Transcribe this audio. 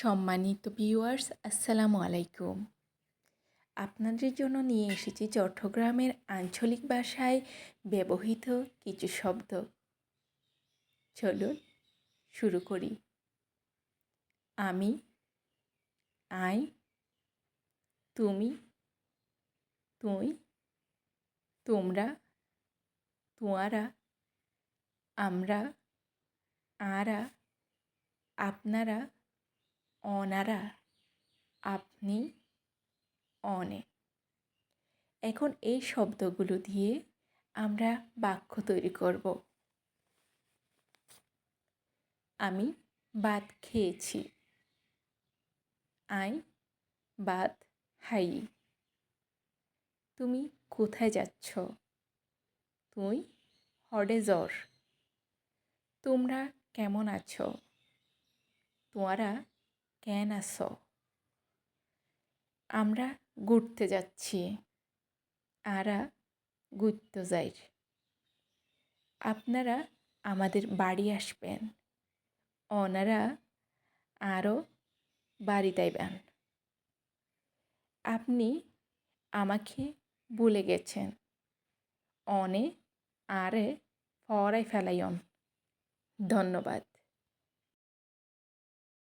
সম্মানিত ভিউয়ার্স আসসালামু আলাইকুম। আপনাদের জন্য নিয়ে এসেছি চট্টগ্রামের আঞ্চলিক ভাষায় ব্যবহৃত কিছু শব্দ। চলুন শুরু করি। আমি, আই, তুমি, তুই, তোমরা, তোয়ারা, আমরা, আরা, আপনারা অনারা, আপনি অনে। এখন এই শব্দগুলো দিয়ে আমরা বাক্য তৈরি করব। আমি ভাত খেয়েছি। আই ভাত হাই তুমি কোথায় যাচ্ছ? তুই হডে জ্বর। তোমরা কেমন আছো? তোমরা কেন আছো? আমরা ঘুরতে যাচ্ছি। আরা ঘুরতে যাই। আপনারা আমাদের বাড়ি আসবেন। ওনারা আরও বাড়ি দেবেন আপনি আমাকে ভুলে গেছেন। অনে আরে ফরাই ফেলাইন ধন্যবাদ।